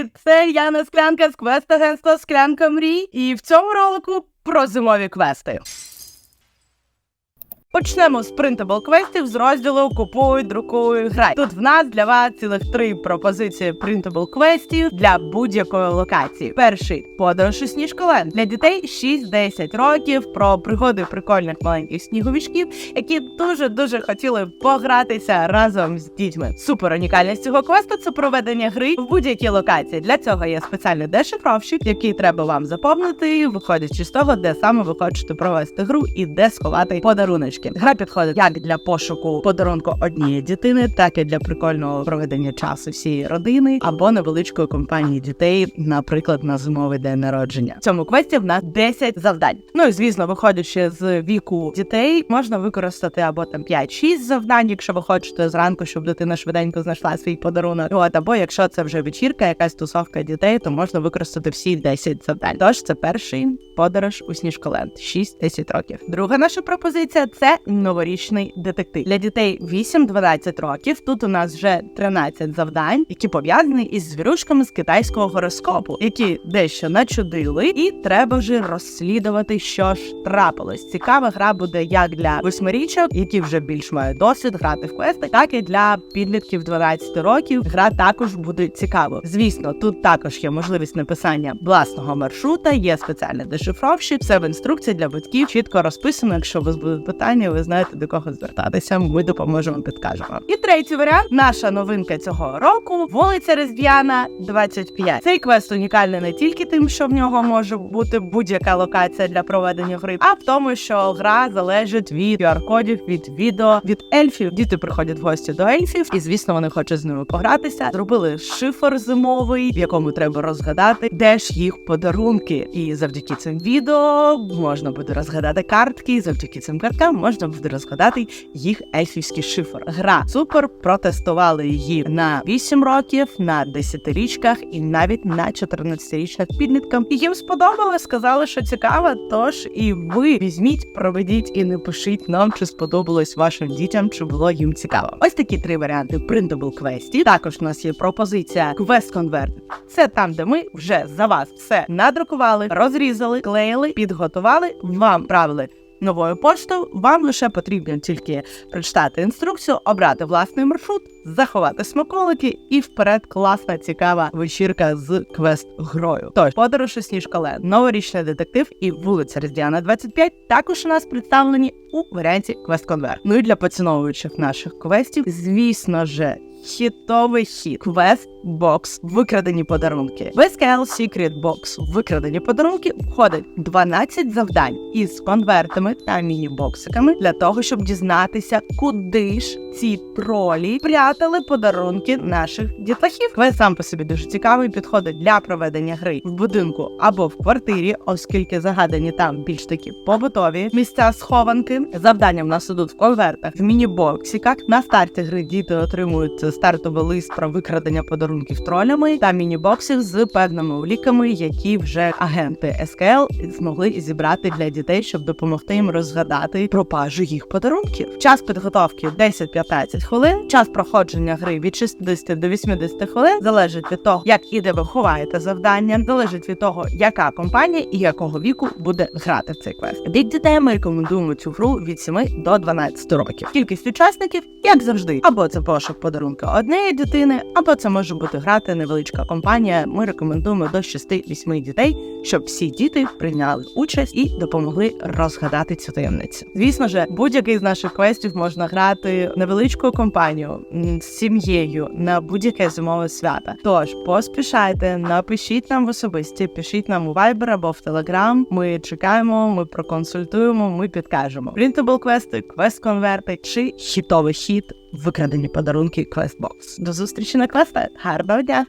Привіт! Це Яна Склянка з квест-агентства Склянка Мрій. І в цьому ролику про зимові квести. Почнемо з принтабл квестів з розділу Купуй, друкуй, грай. Тут в нас для вас цілих три пропозиції принтабл квестів для будь-якої локації. Перший подорож у сніжколен для дітей 6-10 років про пригоди прикольних маленьких сніговичків, які дуже дуже хотіли погратися разом з дітьми. Супер унікальність цього квесту це проведення гри в будь-якій локації. Для цього є спеціальний дешифровщик, який треба вам заповнити, виходячи з того, де саме ви хочете провести гру і де сховати подаруночки. Гра підходить як для пошуку подарунку однієї дитини, так і для прикольного проведення часу всієї родини або невеличкої компанії дітей, наприклад, на зимовий день народження. В цьому квесті в нас 10 завдань. Ну і звісно, виходячи з віку дітей, можна використати або там 5-6 завдань, якщо ви хочете зранку, щоб дитина швиденько знайшла свій подарунок. От або якщо це вже вечірка, якась тусовка дітей, то можна використати всі 10 завдань. Тож це перший подорож у Сніжколенд 6-10 років. Друга наша пропозиція це новорічний детектив для дітей 8-12 років. Тут у нас вже 13 завдань, які пов'язані із звірушками з китайського гороскопу, які дещо начудили, і треба вже розслідувати, що ж трапилось. Цікава гра буде як для восьмирічок, які вже більш мають досвід грати в квести, так і для підлітків 12 років. Гра також буде цікавою. Звісно, тут також є можливість написання власного маршрута, є спеціальний дешифровщик, все в інструкції для батьків чітко розписано. Якщо у вас будуть питання, ви знаєте до кого звертатися. Ми допоможемо, підкажемо. І третій варіант, наша новинка цього року вулиця Різдвяна 25. Цей квест унікальний не тільки тим, що в нього може бути будь-яка локація для проведення гри, а в тому, що гра залежить від QR-кодів, від відео, від ельфів. Діти приходять в гості до ельфів, і звісно, вони хочуть з ними погратися. Зробили шифр зимовий, в якому треба розгадати, де ж їх подарунки. І завдяки цим відео можна буде розгадати картки. Завдяки цим карткам можна буде розгадати їх ельфівський шифр. Гра супер. Протестували її на 8 років, на 10-річках і навіть на 14-річних підліткам. І їм сподобалось, сказали, що цікаво. Тож і ви візьміть, проведіть і напишіть нам, чи сподобалось вашим дітям, чи було їм цікаво. Ось такі три варіанти Printable квестів. Також у нас є пропозиція Quest Convert. Це там, де ми вже за вас все надрукували, розрізали, клеїли, підготували, вам правили. Новою поштою вам лише потрібно тільки прочитати інструкцію, обрати власний маршрут, заховати смаколики і вперед класна цікава вечірка з квест-грою. Тож подорож у Сніжкале, новорічний детектив і вулиця Різдвяна 25 також у нас представлені у варіанті Квест Конверт. Ну і для поціновувачів наших квестів, звісно же. Хітовий хіт квест бокс викрадені подарунки. В SKL Secret Box викрадені подарунки входить 12 завдань із конвертами та міні-боксиками для того, щоб дізнатися, куди ж ці тролі прятали подарунки наших дітлахів. Квест сам по собі дуже цікавий, підходить для проведення гри в будинку або в квартирі, оскільки загадані там більш такі побутові місця схованки. Завдання в нас ідуть в конвертах, в міні-боксиках. На старті гри діти отримують стартовий лист про викрадення подарунків тролями та міні-боксів з певними уліками, які вже агенти СКЛ змогли зібрати для дітей, щоб допомогти їм розгадати пропажу їх подарунків. Час підготовки 10-15 хвилин. Час проходження гри від 60 до 80 хвилин залежить від того, як і де ви ховаєте завдання, залежить від того, яка компанія і якого віку буде грати в цей квест. Від дітей ми рекомендуємо цю гру від 7 до 12 років. Кількість учасників, як завжди, або це пошук подарунка однієї дитини, або це може бути грати невеличка компанія. Ми рекомендуємо до 6-8 дітей, щоб всі діти прийняли участь і допомогли розгадати цю таємницю. Звісно ж, будь-який з наших квестів можна грати невеличкою компанією з сім'єю на будь-яке зимове свято. Тож поспішайте, напишіть нам в особисті, пишіть нам у Viber або в Telegram. Ми чекаємо, ми проконсультуємо, ми підкажемо. Printable квести, квест-конверти чи хітовий хіт, викрадені подарунки квестбокс. До зустрічі на квестах. Гарного дня!